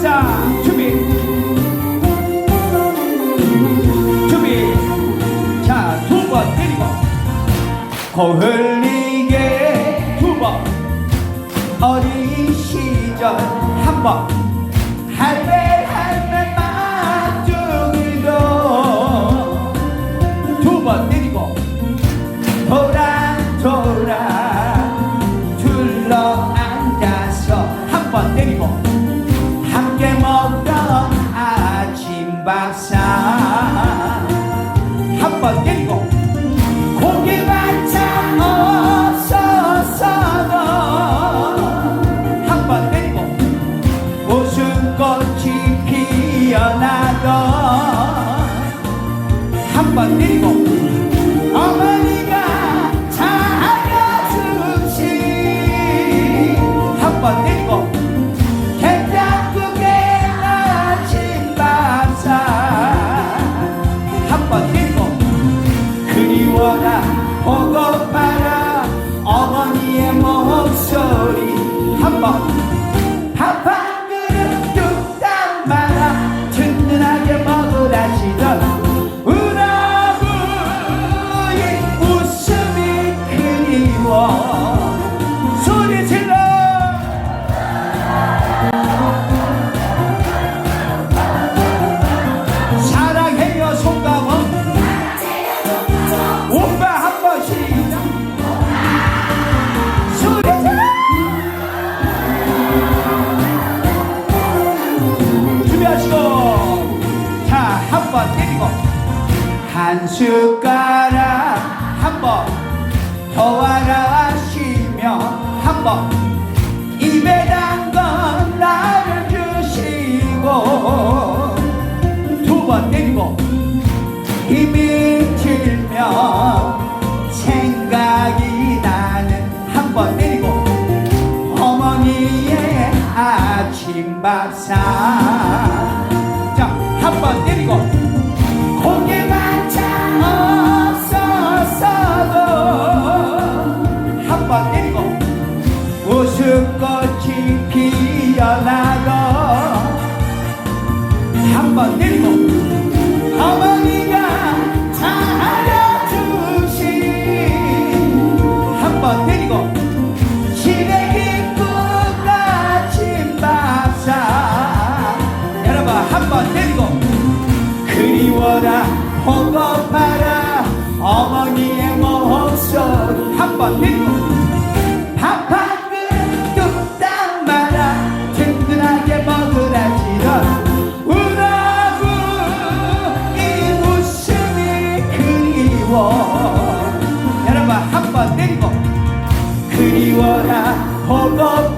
자 준비. 준비. 자두 번 때리고. 거흘리게 두 번. 어린 시절 한 번. 할배. 한번 내리고. 어머니가 차려주신 한번 내리고. 된장국에 아침 밥상 한번 내리고. 그리워라 보고파라 어머니의 목소리 한번 한 숟가락 한 번더 와라 쉬며 한 번 입에 담건 나를 주시고 두번 때리고 힘이 들면 생각이 나는 한번 때리고 어머니의 아침 밥상 자 한 번 때리고 고기 반 그리워라 한번 내리고. 그리워라 보고